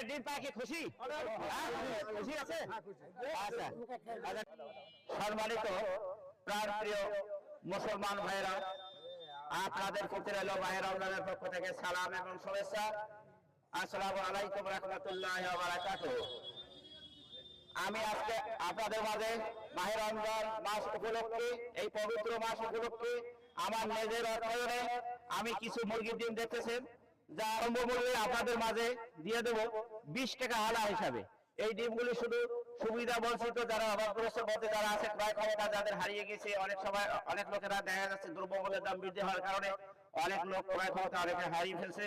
একটা ডিম পায় কি খুশি? হ্যাঁ? খুশি আছে? আচ্ছা আচ্ছা। সম্মানিত প্রাণ প্রিয় মুসলমান ভাইরা আপনাদের প্রতি রইল মাহের রমজানের পক্ষ থেকে সালাম এবং শুভেচ্ছা। আসসালামু আলাইকুম রহমতুল্লাহ বারাকাতুহ। আমি আজকে আপনাদের মাঝে মাহের রমজান মাস উপলক্ষে এই পবিত্র মাস উপলক্ষে আমার নিজের অর্থায়নে আমি কিছু মুরগির ডিম দেখতেছেন। যা আরম্ভ মূল্যে আপনাদের মাঝে দিয়ে দেব বিশ টাকা আলা হিসাবে। এই ডিমগুলি শুধু সুবিধা বঞ্চিত যারা অভাবগ্রস্ত পথে যারা আছে, ক্রয় ক্ষমতা যাদের হারিয়ে গেছে, অনেক সময় অনেক লোকেরা দেখা যাচ্ছে দ্রব্যমূল্যের দাম বৃদ্ধি হওয়ার কারণে অনেক লোক ক্রয় ক্ষমতা অনেকে হারিয়ে ফেলছে।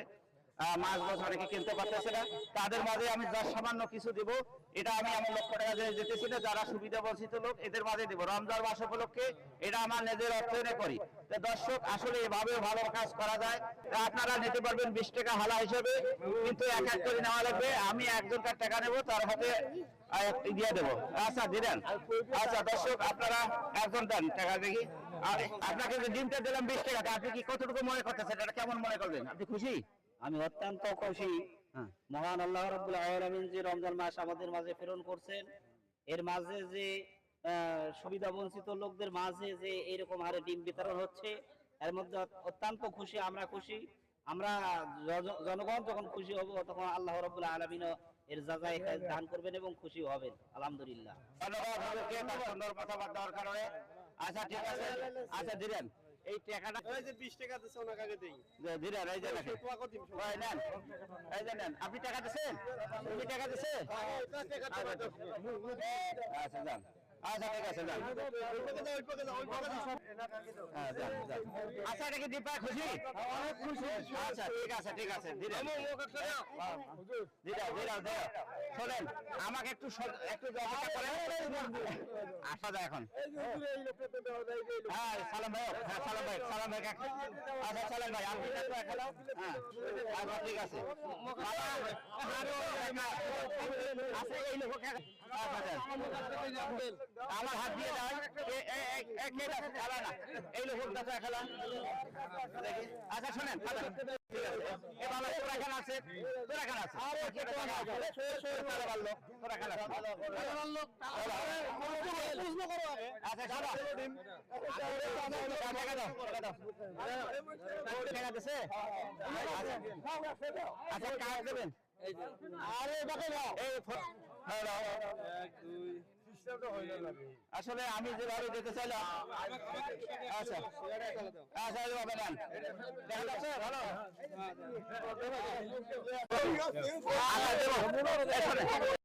মাছ মাছ অনেকে কিনতে পারতেছে না। তাদের মাঝে আমি যা সামান্য কিছু দিব, এটা আমি আমার লক্ষ টাকা দিয়ে যেতেছি না, যারা সুবিধা বঞ্চিত লোক, এদের মাঝে দিব। রমজান মাস উপলক্ষে এটা আমার নিজের অর্থায়নে করি। দর্শক, আসলে এভাবে ভালো কাজ করা যায়। আপনারা নিতে পারবেন বিশ টাকা হালা হিসেবে, কিন্তু এক এক করে নেওয়া লাগবে। আমি একজনকার টাকা নেব, তার হাতে দিয়ে দেবো। আচ্ছা দিলেন আচ্ছা দর্শক, আপনারা একজন দেন টাকা দেখি। আপনাকে ডিমটা দিলাম বিশ টাকা আপনি কি কতটুকু মনে করতেছেন? এটা কেমন মনে করবেন? আপনি খুশি? আমি অত্যন্ত খুশি। হ্যাঁ। মহান আল্লাহ আলামিন যে রমজান মাস আমাদের মাঝে প্রেরণ করছেন এর মাঝে যে সুবিধা বঞ্চিত লোকদের মাঝে যে এরকম হারে ডিম বিতরণ হচ্ছে এর মধ্যে অত্যন্ত খুশি আমরা খুশি। আমরা জনগণ যখন খুশি হব তখন আল্লাহ রাব্বুল আলামিনও এর যাচাই দান করবেন এবং খুশি হবেন। আলহামদুলিল্লাহ। ধন্যবাদ কথাবার্তা আচ্ছা ঠিক আছে। আচ্ছা দিলেন এই টাকাটা যে 20 টাকা দিছে ওনার কাছে দেই। দিলেন এই যে রাখেন। ওই নেন। এই যে নেন। আপনি টাকা দিচ্ছেন তুমি টাকা দিচ্ছে আচ্ছা যান। আচ্ছা ঠিক আছে যান। হ্যাঁ, যান, যান। আচ্ছা এটা কি দীপা খুশি? আচ্ছা ঠিক আছে ঠিক আছে দিলাম দিলাম শোনেন আমাকে একটু একটু আসা যায় এখন। হ্যাঁ সালাম ভাই হ্যাঁ সালাম ভাই সালাম ভাই আচ্ছা সালাম ভাই আপনি হ্যাঁ আচ্ছা ঠিক আছে। আচ্ছা এই লোক। আমার হাত দিয়ে কে খেলা না এই লোক দাও খেলা আচ্ছা শোনেন আছে তোরা এখানে আছে তোরা এখানে আছে তোরা ভালো তোরা এখানে আছে আচ্ছা টাকা দিছে আচ্ছা কাজ দেবেন আরে দেখো এই হ্যালো। আসলে আমি যেভাবে যেতে চাইলাম আচ্ছা আচ্ছা বাবা নেন দেখা যাচ্ছে ভালো? আচ্ছা দেবো। এখানে।